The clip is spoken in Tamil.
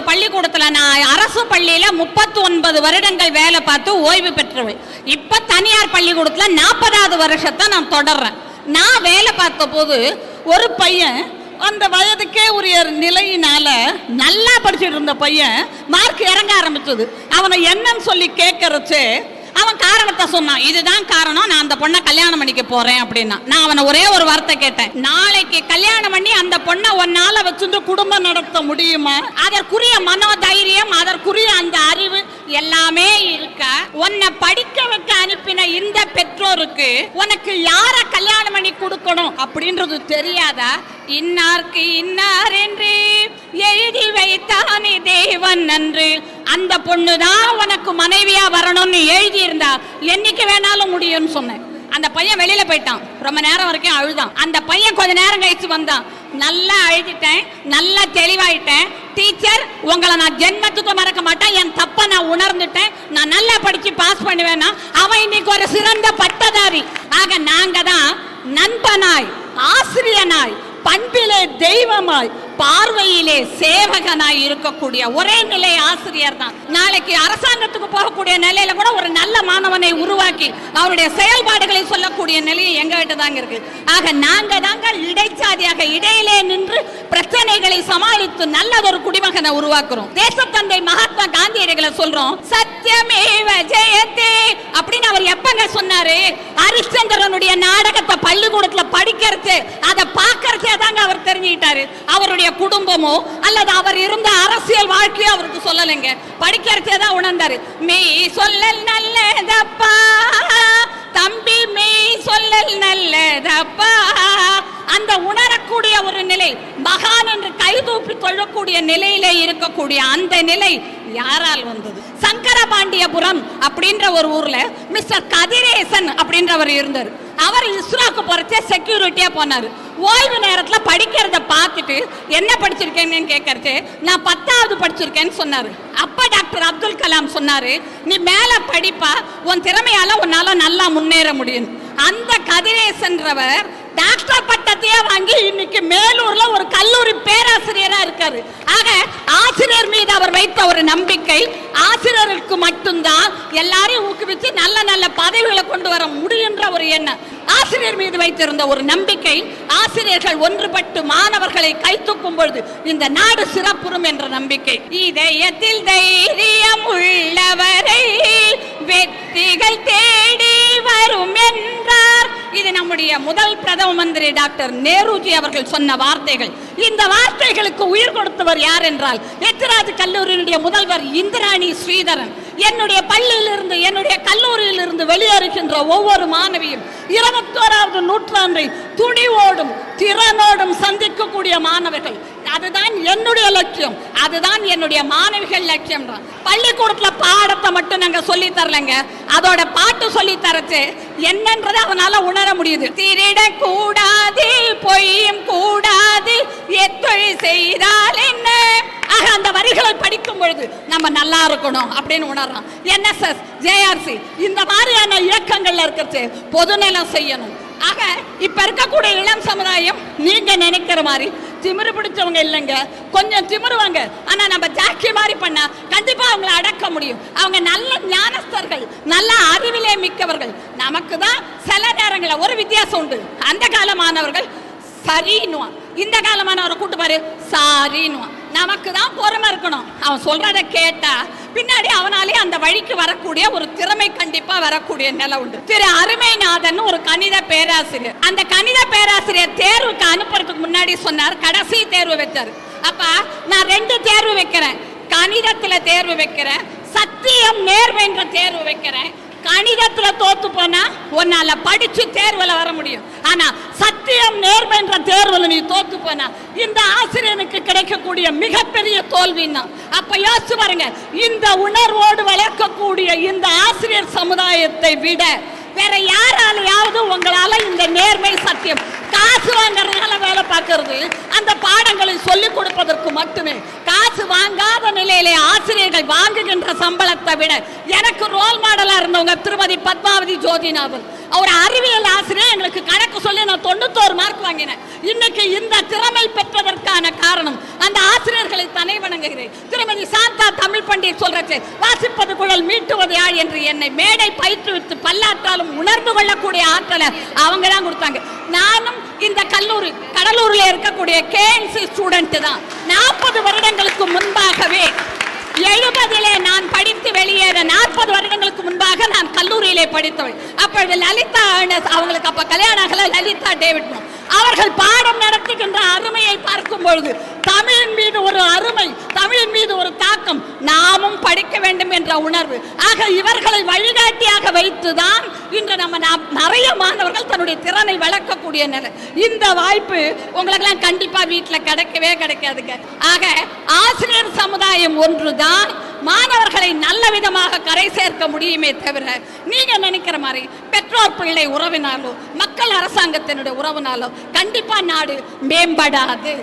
ஒரு பள்ளிக்கூடத்தில் நான் அரசு பள்ளியில் முப்பத்தி ஒன்பது வருடங்கள் வேலை பார்த்து ஓய்வு பெற்றவன். இப்போ தனியார் பள்ளிக்கூடத்தில் நாற்பதாவது வருஷத்தை நான் தொடர்றேன். நான் வேலை பார்த்த போது ஒரு பையன் அந்த வயதுக்கே உரிய நிலையினால நல்லா படிச்சுட்டு இருந்த பையன் மார்க் இறங்க ஆரம்பிச்சது. அவனை என்னன்னு சொல்லி கேட்கறச்சு அவன் காரணத்தை சொன்னான். இதுதான் காரணம். நான் அந்த பொண்ணை கல்யாணம் பண்ணிக்க போறேன் அப்படின்னா. நான் அவனை ஒரே ஒரு வார்த்தை கேட்டேன். நாளைக்கு கல்யாணம் பண்ணி அந்த பொண்ணை உன்னால வச்சுட்டு குடும்பம் நடத்த முடியுமா? அதற்குரிய மனோதைரியம் அதற்குரிய அந்த அறிவு எல்லாமே இருக்க உன்னை படிக்க வைக்க அனுப்பின இந்த பெற்றோருக்கு உனக்கு யார கல்யாணம் பண்ணி அப்படின்றது தெரியாதா? இன்னார்க்கு இன்னார் என்று எழுதி வைத்தானே தேவன் நன்று அந்த பொண்ணு தான் உனக்கு மனைவியா வரணும்னு எழுதி இருந்தா என்னைக்கு வேணாலும் முடியும்னு சொன்னேன். அந்த பையன் வெளியில போயிட்டான். ரொம்ப நேரம் வரைக்கும் அழுதான். அந்த பையன் கொஞ்ச நேரம் கழிச்சு வந்தான். நல்லா அழுதிட்டேன். நல்லா தெளிவாயிட்டேன். டீச்சர் உங்களை நான் ஜென்மத்துக்கு மறக்க மாட்டேன். என் தப்பை நான் உணர்ந்துட்டேன். நான் நல்லா படிச்சு பாஸ் பண்ணுவேன்னா அவன் இன்னைக்கு ஒரு சிறந்த பட்டதாரி. ஆக நாங்க தான் நண்பனாய் ஆசிரியனாய் பண்பிலே தெய்வமாய் பார்வையிலே சேவகனாய் இருக்கக்கூடிய ஒரே நிலை ஆசிரியர் தான். நாளைக்கு அரசாங்கத்துக்கு போகக்கூடிய நிலையில கூட ஒரு நல்ல மாணவனை உருவாக்கி அவருடைய செயல்பாடுகளை சொல்லக்கூடிய நிலையை எங்க தாங்க இருக்கு. ஆக நாங்க தாங்க இடைச்சாதியாக இடையிலே நின்று பிரச்சனைகளை சமாளித்து நல்லதொரு குடிமகனை உருவாக்குறோம். தேசத்தந்தை மகாத்மா காந்தியடிகளை சொல்றோம் சத்தியமேவ ஜெயத்தே அப்படின்னு அவர் எப்பங்க சொன்னாரு? ஹரிச்சந்திரனுடைய நாடகத்தை பள்ளிக்கூடத்துல படிக்கிறது அதை பார்க்கறதே தாங்க அவர் தெரிஞ்சுக்கிட்டாரு. அவருடைய குடும்பமோ அல்லது அவர் இருந்த அரசியல் வாழ்க்கையோ அவருக்கு சொல்லலைங்க. படிக்கிறதே தான் உணர்ந்தாரு. மெய் சொல்லல் நல்லதப்பா தம்பி மெய் சொல்லல் நல்லதப்பா. அந்த உணரக்கூடிய ஒரு நிலை மகான் என்று கைதூப்பி கொள்ளக்கூடிய நிலையிலே இருக்கக்கூடிய அந்த நிலை யாரால் வந்தது? சங்கரபாண்டியபுரம் அப்படின்ற ஒரு ஊர்ல மிஸ்டர் கதிரேசன் அப்படின்றவர் இருந்தார். அவர் இஸ்ரோக்கு போறச்சே செக்யூரிட்டியா போனாரு. ஓய்வு நேரத்துல படிக்கிறத பார்த்துட்டு என்ன படிச்சிருக்கேன்னு கேட்கறது நான் பத்தாவது படிச்சிருக்கேன்னு சொன்னாரு. அப்ப டாக்டர் அப்துல் கலாம் சொன்னாரு நீ மேல படிப்பா உன் திறமையால உன்னால நல்லா முன்னேற முடியும். அந்த கதிரேசன்றவர் டாக்டர் பட்டத்தையே வாங்கி இன்னைக்கு மேலூர்ல ஒரு கல்லூரி பேராசிரியரா இருக்காரு. ஆக ஆசிரியர் மீது அவர் வைத்த ஒரு நம்பிக்கை ஆசிரியருக்கு மட்டும்தான் எல்லாரையும் ஊக்குவிச்சு நல்ல நல்ல பதவிகளை கொண்டு வர முடியுன்ற ஒரு எண்ணம். ஆசிரியர் மீது வைத்திருந்த ஒரு நம்பிக்கை ஆசிரியர்கள் ஒன்றுபட்டு மாணவர்களை கைத்தூக்கும் பொழுது இந்த நாடு சிறப்புறும் என்ற நம்பிக்கை. இதயத்தில் தைரியம் உள்ளவரை வெற்றிகள் தேடி வரும் என்ற இது நம்முடைய முதல் பிரதம மந்திரி டாக்டர் நேருஜி அவர்கள் சொன்ன வார்த்தைகள். இந்த வார்த்தைகளுக்கு உயிர் கொடுத்தவர் யார் என்றால் எத்திராஜ் கல்லூரியினுடைய முதல்வர் இந்திராணி ஸ்ரீதரன். என்னுடைய பள்ளியிலிருந்து என்னுடைய கல்லூரியிலிருந்து வெளியேறுகின்ற ஒவ்வொரு மாணவியும் இருபத்தோராவது நூற்றாண்டை துணிவோடும் திறனோடும் சந்திக்கக்கூடிய மாணவர்கள். அதுதான் என்னுடைய லட்சியம். அதுதான் என்னுடைய மாணவிகள் லட்சியம் தான் பாடத்தை மட்டும் நாங்கள் சொல்லி தரலைங்க. அதோட பாட்டு சொல்லி தரச்சு என்னன்றதை அவனால உணர முடியுது. திருட கூடாது பொய்யும் கூடாது எத்தொழில் செய்தால் என்ன? ஆக அந்த வரிகளை படிக்கும் பொழுது நம்ம நல்லா இருக்கணும் அப்படின்னு உணர்றோம். என்எஸ்எஸ் ஜேஆர்சி இந்த மாதிரியான இயக்கங்கள்ல இருக்கிறது பொதுநலம் செய்யணும். ஆக இப்ப இருக்கக்கூடிய இளம் சமுதாயம் நீங்க நினைக்கிற மாதிரி திமிரு பிடிச்சவங்க இல்லைங்க. கொஞ்சம் திமிருவாங்க ஆனா நம்ம ஜாக்கி மாதிரி பண்ணா கண்டிப்பா அவங்கள அடக்க முடியும். அவங்க நல்ல ஞானஸ்தர்கள் நல்ல அறிவிலே மிக்கவர்கள். நமக்கு தான் சில நேரங்களில் ஒரு வித்தியாசம் உண்டு. அந்த காலமானவர்கள் சரின்னுவான். இந்த காலமானவரை கூட்டு பாரு சாரின்னுவான். நமக்கு தான் பொறுமை இருக்கணும். அவன் சொல்றதை கேட்டா பின்னாடி அவனாலே அந்த வழிக்கு வரக்கூடிய ஒரு திறமை கண்டிப்பா வரக்கூடிய நிலை உண்டு. திரு அருமைநாதன் ஒரு கணித பேராசிரியர். அந்த கணித பேராசிரியர் தேர்வுக்கு அனுப்புறதுக்கு முன்னாடி சொன்னார் கடைசி தேர்வு வச்சாரு அப்ப நான் ரெண்டு தேர்வு வைக்கிறேன். கணிதத்துல தேர்வு வைக்கிறேன் சத்தியம் நேர்மைன்ற தேர்வு வைக்கிறேன். கணிதத்துல தோத்து போனா உன்னால படிச்சு தேர்வுல வர முடியும். ஆனா சத்தியம் நேர்மைன்ற தேர்வுல நீ தோத்து போனா இந்த ஆசிரியனுக்கு கிடைக்கக்கூடிய மிகப்பெரிய தோல்வின்னா அப்ப யோசிச்சு பாருங்க. இந்த உணர்வோடு வளர்க்கக்கூடிய இந்த ஆசிரியர் சமுதாயத்தை விட வேற யாராலையாவது உங்களால இந்த நேர்மை சத்தியம் காசு வாங்குறதுனால வேலை பார்க்கறது பாடங்களை சொல்லிக் கொடுப்பதற்கு மட்டுமே. காசு வாங்காத நிலையிலே ஆசிரியர்கள் வாங்குகின்ற சம்பளத்தை விட எனக்கு ரோல் மாடலா இருந்தவங்க திருமதி பத்மாவதி ஜோதிநாதன். அவர் அறிவியல் ஆசிரியர் எங்களுக்கு கணக்கு சொல்லி நான் தொண்ணூத்தோரு மார்க் வாங்கினேன். இன்னைக்கு இந்த திறமை பெற்றதற்கான காரணம் அந்த ஆசிரியர்களை தனை வணங்குகிறேன். திருமதி சாந்த தமிழ் பண்டிகை சொல்றது வாசிப்பது குழல் மீட்டுவது யாழ் என்று என்னை மேடை பயிற்றுவித்து பல்லாற்றாலும் உணர்ந்து கொள்ளக்கூடிய ஆற்றலை அவங்க தான் கொடுத்தாங்க. நானும் இந்த கல்லூரி கடலூரில் இருக்கக்கூடிய கேஎன்சி ஸ்டூடெண்ட் தான். நாற்பது வருடங்களுக்கு முன்பாகவே எழுபதிலே நான் படித்து வெளியேற நாற்பது வருடங்களுக்கு முன்பாக நான் கல்லூரியிலே படித்தவள். அப்பொழுது லலிதா அவங்களுக்கு அப்ப கல்யாணம் லலிதா டேவிட் அவர்கள் பாடம் நடத்துகின்ற அருமையை பார்க்கும் பொழுது தமிழின் மீது ஒரு அருமை தமிழின் மீது ஒரு தாக்கம் நாமும் படிக்க வேண்டும் என்ற உணர்வு. ஆக இவர்களை வழிகாட்டியாக வைத்துதான் இன்று நம்ம நிறைய மாணவர்கள் தன்னுடைய திறனை வளர்க்கக்கூடிய நிலை. இந்த வாய்ப்பு உங்களுக்கெல்லாம் கண்டிப்பா வீட்டில் கிடைக்கவே கிடைக்காதுங்க. ஆக ஆசிரியர் சமுதாயம் ஒன்றுதான் மாணவர்களை நல்ல விதமாக கரை சேர்க்க முடியுமே தவிர நீங்க நினைக்கிற மாதிரி பெற்றோர் பிள்ளை உறவினாலோ மக்கள் அரசாங்கத்தினுடைய உறவினாலோ கண்டிப்பா நாடு மேம்படாது.